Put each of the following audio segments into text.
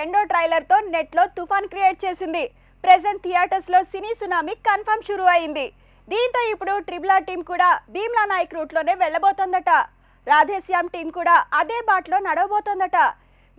రెండో ట్రైలర్తో నెట్లో తుఫాన్ క్రియేట్ చేసింది. ప్రెసెంట్ థియేటర్స్లో సినీ సునామీ కన్ఫర్మ్ షురు అయింది. దీంతో ఇప్పుడు ట్రిబుల్ ఆర్ టీం కూడా భీమ్లా నాయక్ రూట్లోనే వెళ్ళబోతోందట. రాధేశ్యామ్ టీం కూడా అదే బాటలో నడవబోతోందట.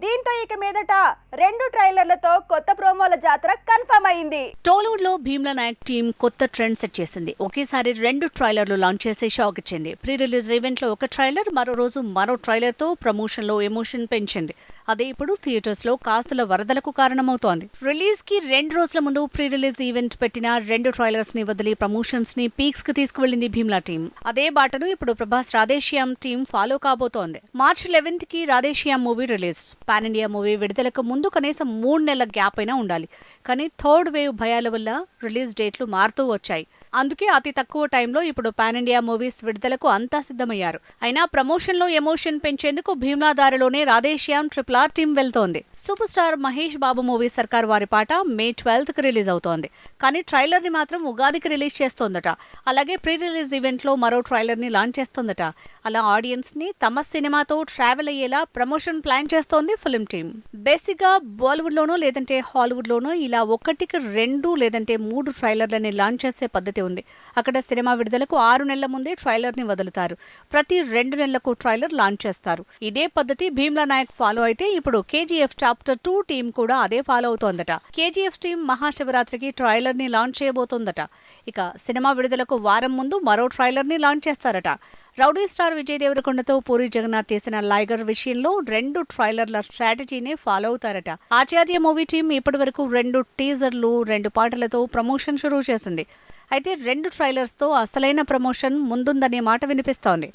దీంతో ఇక మీదట రెండు ట్రైలర్లతో కొత్త ప్రోమోల జాతర కన్ఫర్మ్ అయింది. టాలీవుడ్లో భీమ్లా నాయక్ టీం కొత్త ట్రెండ్ సెట్ చేసింది. ఒకేసారి రెండు ట్రైలర్లు లాంచ్ చేసి షాక్ ఇచ్చింది. ప్రీ రిలీజ్ ఈవెంట్లో ఒక ట్రైలర్ మరో రోజు మరో ట్రైలర్తో ప్రమోషన్లో ఎమోషన్ పెంచింది. అదే ఇప్పుడు థియేటర్స్లో కాస్తుల వరదలకు కారణమవుతోంది. రిలీజ్కి రెండు రోజుల ముందు ప్రీ రిలీజ్ ఈవెంట్ పెట్టిన రెండు ట్రైలర్స్ని వదిలి ప్రమోషన్స్ని పీక్స్కి తీసుకువెళ్ళింది భీమ్లా టీం అదే బాటను ఇప్పుడు ప్రభాస్ రాధేశ్యామ్ టీం ఫాలో కాబోతోంది. March లెవెన్త్కి Radhe Shyam movie release. Pan India movie విడుదలకు ముందు కనీసం మూడు నెలల గ్యాప్ అయినా ఉండాలి. కానీ థర్డ్ వేవ్ భయాల వల్ల రిలీజ్ డేట్లు మారుతూ వచ్చాయి. అందుకే అతి తక్కువ టైంలో ఇప్పుడు పాన్ ఇండియా మూవీస్ విడుదలకు అంతా సిద్ధమయ్యారు. అయినా ప్రమోషన్లో ఎమోషన్ పెంచేందుకు భీమ్లా దారిలోనే రాధేశ్యామ్ ట్రిపుల్ టీమ్ టీం వెళ్తోంది. Super star Mahesh Babu movie Sarkar Vaari Paata మే ట్వెల్త్కి రిలీజ్ అవుతోంది. కానీ ట్రైలర్ని మాత్రం ఉగాదికి రిలీజ్ చేస్తోందట. అలాగే ప్రీ రిలీజ్ ఈవెంట్లో మరో ట్రైలర్ని లాంచ్ చేస్తోందట. అలా ఆడియన్స్ని తమ సినిమాతో ట్రావెల్ అయ్యేలా ప్రమోషన్ ప్లాన్ చేస్తోంది ఫిల్మ్ టీం బేసిక్గా బాలీవుడ్ లోనో లేదంటే హాలీవుడ్ లోనో ఇలా ఒకటికి రెండు లేదంటే మూడు ట్రైలర్లని లాంచ్ చేసే పద్ధతి ఉంది. అక్కడ సినిమా విడుదలకు ఆరు నెలల ముందే ట్రైలర్ని వదులుతారు. ప్రతి రెండు నెలలకు ట్రైలర్ లాంచ్ చేస్తారు. ఇదే పద్ధతి భీమ్లా నాయక్ ఫాలో అయితే అయితే ఇప్పుడు కేజీఎఫ్ చాప్టర్ టూ టీం కూడా అదే ఫాలో అవుతోందట. కేజీఎఫ్ టీం మహాశివరాత్రికి ట్రైలర్ని లాంచ్ చేయబోతోందట. ఇక సినిమా విడుదలకు వారం ముందు మరో ట్రైలర్ని లాంచ్ చేస్తారట. రౌడీ స్టార్ విజయ్ దేవరకొండతో పూరి జగన్నాథ్ తీసిన లైగర్ విషయంలో రెండు ట్రైలర్ల స్ట్రాటజీనే ఫాలో అవుతారట. ఆచార్య మూవీ టీం ఇప్పటి వరకు రెండు టీజర్లు రెండు పాటలతో ప్రమోషన్ షురూ చేసింది. అయితే రెండు ట్రైలర్స్తో అసలైన ప్రమోషన్ ముందుందనే మాట వినిపిస్తోంది.